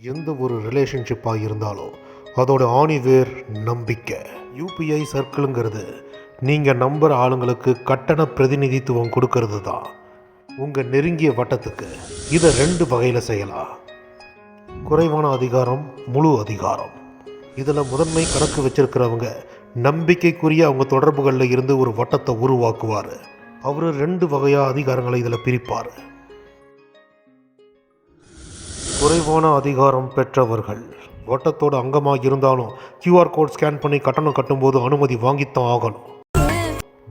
எந்த ஒரு ரிலேஷன்ஷிப்பாக இருந்தாலும் அதோட ஆணிவேர் நம்பிக்கை. யூபிஐ சர்க்கிளுங்கிறது நீங்கள் நம்புகிற ஆளுங்களுக்கு கட்டண பிரதிநிதித்துவம் கொடுக்கறது தான். உங்கள் நெருங்கிய வட்டத்துக்கு இதை ரெண்டு வகையில் செய்யலாம். குறைவான அதிகாரம் முழு அதிகாரம். இதில் முதன்மை கணக்கு வச்சிருக்கிறவங்க நம்பிக்கைக்குரிய அவங்க தொடர்புகளில் இருந்து ஒரு வட்டத்தை உருவாக்குவார். அவர் ரெண்டு வகையாக அதிகாரங்களை இதில் பிரிப்பார். குறைவான அதிகாரம் பெற்றவர்கள். வட்டத்தோட அங்கமாக இருந்தாலும் கியூஆர் கோட் ஸ்கேன் பண்ணி கட்டணம் கட்டும்போது அனுமதி வாங்கித்தான் ஆகணும்.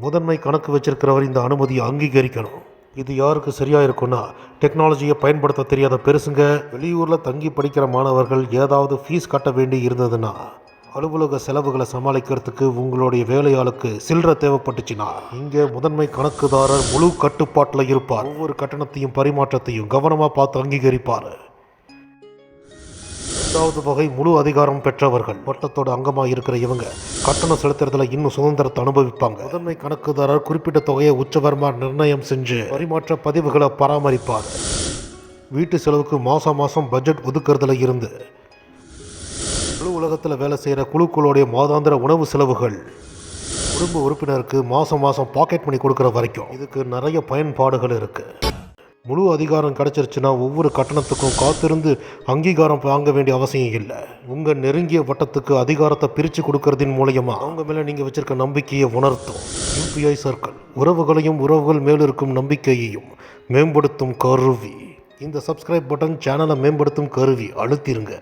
முதன்மை கணக்கு வச்சிருக்கிறவர் இந்த அனுமதியை அங்கீகரிக்கணும். இது யாருக்கு சரியாக இருக்கும்னா டெக்னாலஜியை பயன்படுத்த தெரியாத பெருசுங்க வெளியூரில் தங்கி படிக்கிற மாணவர்கள் ஏதாவது ஃபீஸ் கட்ட வேண்டி இருந்ததுன்னா அலுவலக செலவுகளை சமாளிக்கிறதுக்கு உங்களுடைய வேலையாளுக்கு சில்லற தேவைப்பட்டுச்சுன்னா இங்கே முதன்மை கணக்குதாரர் முழு கட்டுப்பாட்டில் இருப்பார். ஒவ்வொரு கட்டணத்தையும் பரிமாற்றத்தையும் கவனமாக பார்த்து அங்கீகரிப்பார். இரண்டாவது வகை முழு அதிகாரம் பெற்றவர்கள். வட்டத்தோட அங்கமாக இருக்கிற இவங்க கட்டணம் செலுத்துறதுல இன்னும் சுதந்திரத்தை அனுபவிப்பாங்க. முதன்மை கணக்குதாரர் குறிப்பிட்ட தொகையை உச்சவரமாக நிர்ணயம் செஞ்சு பரிமாற்ற பதிவுகளை பராமரிப்பார். வீட்டு செலவுக்கு மாதம் மாதம் பட்ஜெட் ஒதுக்குறதுல இருந்து முழு உலகத்தில் வேலை செய்கிற குழுக்களுடைய மாதாந்திர உணவு செலவுகள் குடும்ப உறுப்பினருக்கு மாதம் மாதம் பாக்கெட் மணி கொடுக்குற வரைக்கும். இதுக்கு நிறைய பயன்பாடுகள் இருக்குது முழு அதிகாரம் கிடச்சிருச்சுன்னா ஒவ்வொரு கட்டணத்துக்கும் காத்திருந்து அங்கீகாரம் வாங்க வேண்டிய அவசியம் இல்லை. உங்கள் நெருங்கிய வட்டத்துக்கு அதிகாரத்தை பிரித்து கொடுக்கறதின் மூலயமா அவங்க மேலே நீங்கள் வச்சுருக்க நம்பிக்கையை உணர்த்தும். யூபிஐ சர்க்கிள் உறவுகளையும் உறவுகள் மேலிருக்கும் நம்பிக்கையையும் மேம்படுத்தும் கருவி. இந்த சப்ஸ்கிரைப் பட்டன் சேனலை மேம்படுத்தும் கருவி அழுத்திருங்க.